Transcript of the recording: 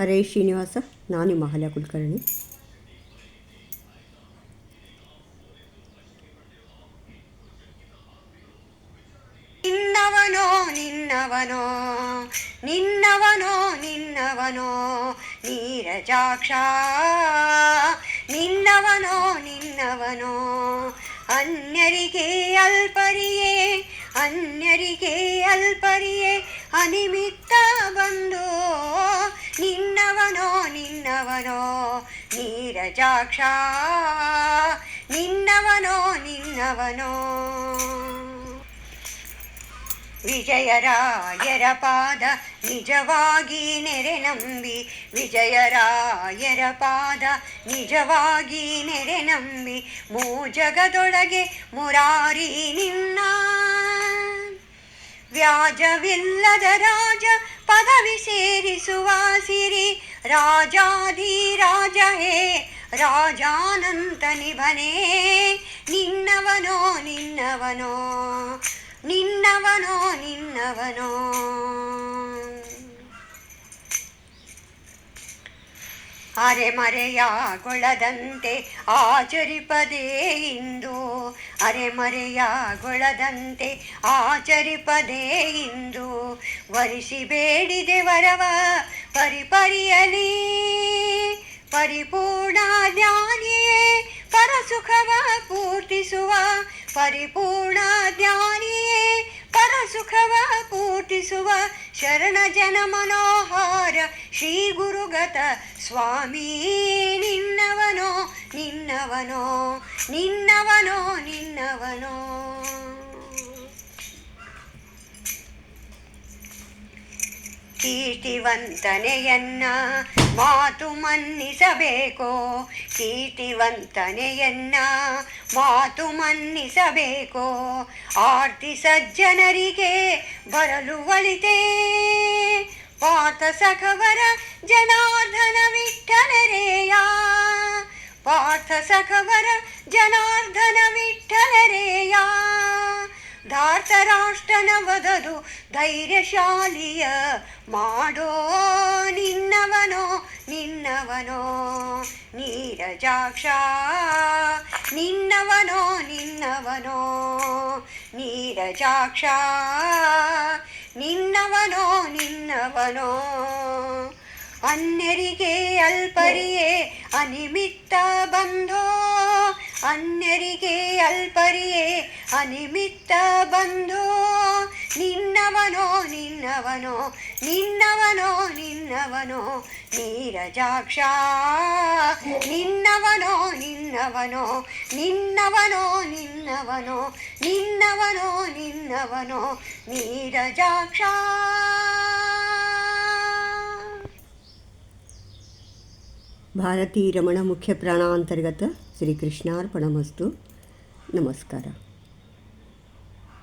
ಹರೇ ಶ್ರೀನಿವಾಸ, ನಾನು ನಿಮ್ಮ ಅಹಲ್ಯ ಕುಲಕರ್ಣಿ. ನಿನ್ನವನೋ ನಿನ್ನವನೋ ನಿನ್ನವನೋ ನಿನ್ನವನೋ, ನೀರಜಾಕ್ಷ. ನಿನ್ನವನೋ ನಿನ್ನವನೋ, ಅನ್ಯರಿಗೆ ಅಲ್ಪರಿಯೇ ಅನ್ಯರಿಗೆ ಅಲ್ಪರಿಯೇ, ಅನಿಮಿತ್ತ ಬಂದು. ನಿನ್ನವನೋ ನಿನ್ನವನೋ, ನೀರಜಾಕ್ಷ. ನಿನ್ನವನೋ ನಿನ್ನವನೋ. ವಿಜಯರಾಯರ ಪಾದ ನಿಜವಾಗಿ ನೆರೆ ನಂಬಿ. ವಿಜಯರಾಯರ ಪಾದ ನಿಜವಾಗಿ ನೆರೆ ನಂಬಿ. ಮೂಜಗದೊಳಗೆ ಮುರಾರಿ ನಿನ್ನ. ವ್ಯಾಜವಿಲ್ಲದ ರಾಜ ಪದವಿ ಸೇರಿಸುವ ಸಿರಿ. ರಾಜಾಧಿರಾಜ ಹೇ, ರಾಜಾನಂತ ನಿಭನೇ. ನಿನ್ನವನೋ ನಿನ್ನವನೋ ನಿನ್ನವನೋ ನಿನ್ನವನೋ. ಅರೆಮರೆಯಾಗೊಳ್ಳದಂತೆ ಆಚರಿಪದೇ ಇಂದು ಅರೆಮರೆಯಾಗೊಳ್ಳದಂತೆ ಆಚರಿಪದೇ ಇಂದು ವರಿಸಿ ಬೇಡಿದೆ ವರವ ಪರಿಪರಿಯಲಿ. ಪರಿಪೂರ್ಣ ಜ್ಞಾನಿಯೇ ಪರಸುಖವ ಪೂರ್ತಿಸುವ. ಪರಿಪೂರ್ಣ ಜ್ಞಾನಿಯೇ ಪರಸುಖವ ಪೂರ್ತಿಸುವ. ಶರಣ ಜನ ಮನೋಹಾರ ಶ್ರೀ ಗುರುಗತ ಸ್ವಾಮೀ ನಿನ್ನವನೋ ನಿನ್ನವನೋ ನಿನ್ನವನೋ ನಿನ್ನವನೋ. ಕೀರ್ತಿವಂತನೆಯನ್ನ ಮಾತು ಮನ್ನಿಸಬೇಕೋ, ಕೀರ್ತಿವಂತನೆಯನ್ನ ಮಾತು ಮನ್ನಿಸಬೇಕೋ, ಆರ್ತಿ ಸಜ್ಜನರಿಗೆ ಬರಲು ಒಳಿತೇ. ಪಾತ ಸಖವರ ಜನಾರ್ದನ ವಿಠಲರೇಯ. ಪಾರ್ಥ ಸಖವರ ಜನಾರ್ದನ ವಿಠಲರೇಯ ಧಾರ್ತರಾಷ್ಟ್ರನ ವದದು ಧೈರ್ಯಶಾಲಿಯ. ಮಾಡೋ ನಿನ್ನವನೋ ನಿನ್ನವನೋ, ನೀರಜಾಕ್ಷ. ನಿನ್ನವನೋ ನಿನ್ನವನೋ, ನೀರಜಾಕ್ಷ. ನಿನ್ನವನೋ ನಿನ್ನವನೋ ಅನ್ಯರಿಗೆ ಅಲ್ಪರಿಯೇ ಅನಿಮಿತ್ತ ಬಂಧೋ. ಅನ್ಯರಿಗೆ ಅಲ್ಪರಿಯೇ ಅನಿಮಿತ್ತ ಬಂಧೋ. ನಿನ್ನವನೋ ನಿನ್ನವನೋ ನಿನ್ನವನೋ ನಿನ್ನವನೋ ನೀರಜಾಕ್ಷ. ನಿನ್ನವನೋ ನಿನ್ನವನೋ ನಿನ್ನವನೋ ನಿನ್ನವನೋ ನಿನ್ನವನೋ ನಿನ್ನವನೋ ನೀರಜಾಕ್ಷ. ಭಾರತೀ ರಮಣ ಮುಖ್ಯ ಪ್ರಾಣಾಂತರ್ಗತ ಶ್ರೀಕೃಷ್ಣಾರ್ಪಣಮಸ್ತು. ನಮಸ್ಕಾರ.